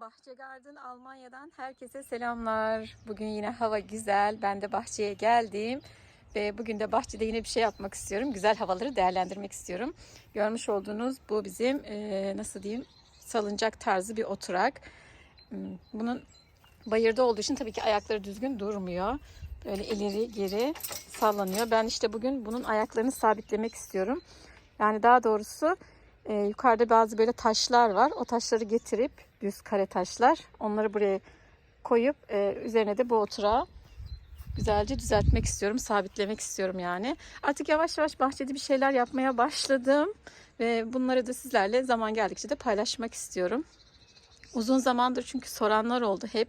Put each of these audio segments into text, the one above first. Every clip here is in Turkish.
Bahçe Garden Almanya'dan herkese selamlar. Bugün yine hava güzel. Ben de bahçeye geldim. Ve bugün de bahçede yine bir şey yapmak istiyorum. Güzel havaları değerlendirmek istiyorum. Görmüş olduğunuz bu bizim eee, nasıl diyeyim salıncak tarzı bir oturak. Hmm, Bunun bayırda olduğu için tabii ki ayakları düzgün durmuyor. Böyle ileri geri sallanıyor. Ben işte bugün bunun ayaklarını sabitlemek istiyorum. Yani daha doğrusu e, yukarıda bazı böyle taşlar var. O taşları getirip düz kare taşlar onları buraya koyup e, üzerine de bu oturağı güzelce düzeltmek istiyorum. Sabitlemek istiyorum yani. Artık yavaş yavaş bahçede bir şeyler yapmaya başladım. Ve bunları da sizlerle zaman geldikçe de paylaşmak istiyorum. Uzun zamandır çünkü soranlar oldu hep.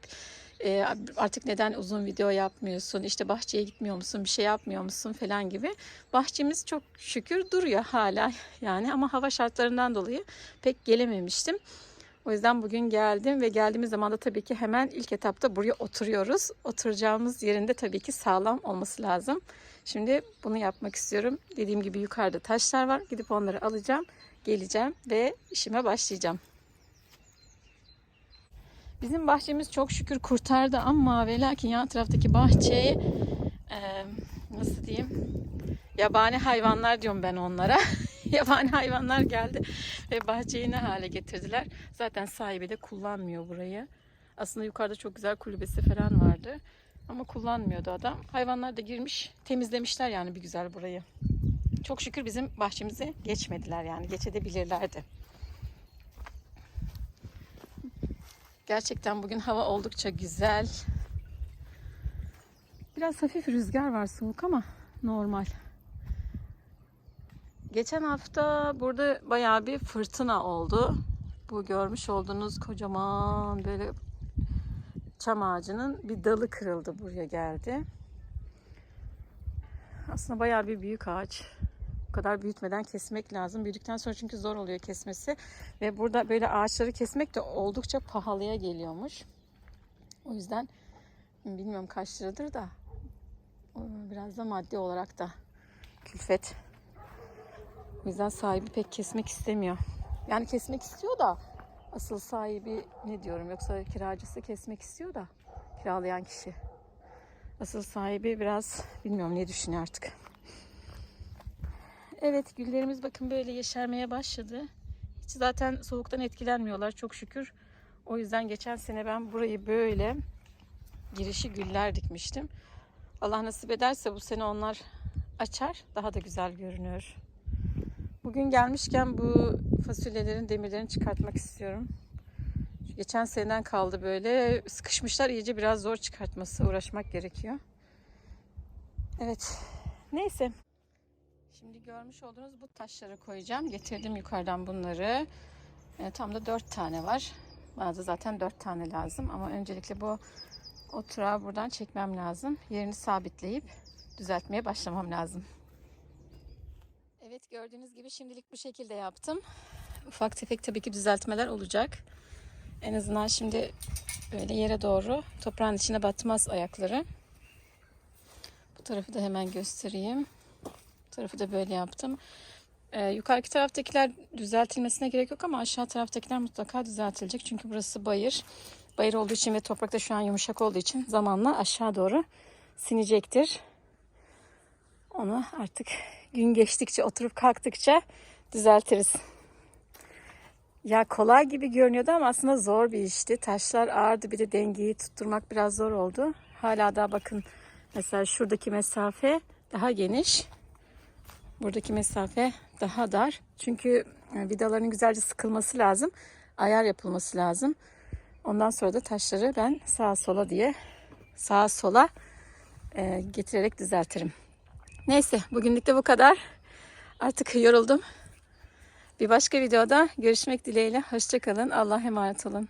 E, artık neden uzun video yapmıyorsun? İşte bahçeye gitmiyor musun? Bir şey yapmıyor musun? Falan gibi. Bahçemiz çok şükür duruyor hala yani ama hava şartlarından dolayı pek gelememiştim. O yüzden bugün geldim ve geldiğimiz zaman da tabii ki hemen ilk etapta buraya oturuyoruz. Oturacağımız yerinde tabii ki sağlam olması lazım. Şimdi bunu yapmak istiyorum. Dediğim gibi yukarıda taşlar var. Gidip onları alacağım, geleceğim ve işime başlayacağım. Bizim bahçemiz çok şükür kurtardı ama ve lakin yan taraftaki bahçeyi e, nasıl diyeyim yabani hayvanlar diyorum ben onlara. yabani hayvanlar geldi ve bahçeyi ne hale getirdiler. Zaten sahibi de kullanmıyor burayı. Aslında yukarıda çok güzel kulübesi falan vardı. Ama kullanmıyordu adam. Hayvanlar da girmiş temizlemişler yani bir güzel burayı. Çok şükür bizim bahçemize geçmediler yani geçebilirlerdi. Gerçekten bugün hava oldukça güzel. Biraz hafif rüzgar var soğuk ama normal. Geçen hafta burada bayağı bir fırtına oldu. Bu görmüş olduğunuz kocaman böyle çam ağacının bir dalı kırıldı buraya geldi. Aslında bayağı bir büyük ağaç. Bu kadar büyütmeden kesmek lazım. Büyüdükten sonra çünkü zor oluyor kesmesi. Ve burada böyle ağaçları kesmek de oldukça pahalıya geliyormuş. O yüzden bilmiyorum kaç liradır da biraz da maddi olarak da külfet. O yüzden sahibi pek kesmek istemiyor. Yani kesmek istiyor da asıl sahibi ne diyorum yoksa kiracısı kesmek istiyor da kiralayan kişi. Asıl sahibi biraz bilmiyorum ne düşünüyor artık. Evet güllerimiz bakın böyle yeşermeye başladı. Hiç zaten soğuktan etkilenmiyorlar çok şükür. O yüzden geçen sene ben burayı böyle girişi güller dikmiştim. Allah nasip ederse bu sene onlar açar. Daha da güzel görünüyor. Bugün gelmişken bu fasulyelerin demirlerini çıkartmak istiyorum. Geçen seneden kaldı böyle. Sıkışmışlar iyice biraz zor çıkartması. Uğraşmak gerekiyor. Evet. Neyse. Şimdi görmüş olduğunuz bu taşları koyacağım. Getirdim yukarıdan bunları. E, tam da dört tane var. Bana zaten dört tane lazım. Ama öncelikle bu oturağı buradan çekmem lazım. Yerini sabitleyip düzeltmeye başlamam lazım. Evet gördüğünüz gibi şimdilik bu şekilde yaptım. Ufak tefek tabii ki düzeltmeler olacak. En azından şimdi böyle yere doğru toprağın içine batmaz ayakları. Bu tarafı da hemen göstereyim. Tarafı da böyle yaptım. Ee, yukarıki taraftakiler düzeltilmesine gerek yok ama aşağı taraftakiler mutlaka düzeltilecek. Çünkü burası bayır. Bayır olduğu için ve toprak da şu an yumuşak olduğu için zamanla aşağı doğru sinecektir. Onu artık gün geçtikçe oturup kalktıkça düzeltiriz. Ya kolay gibi görünüyordu ama aslında zor bir işti. Taşlar ağırdı bir de dengeyi tutturmak biraz zor oldu. Hala daha bakın mesela şuradaki mesafe daha geniş. Buradaki mesafe daha dar. Çünkü e, vidaların güzelce sıkılması lazım. Ayar yapılması lazım. Ondan sonra da taşları ben sağa sola diye sağa sola e, getirerek düzeltirim. Neyse bugünlük de bu kadar. Artık yoruldum. Bir başka videoda görüşmek dileğiyle. Hoşçakalın. Allah'a emanet olun.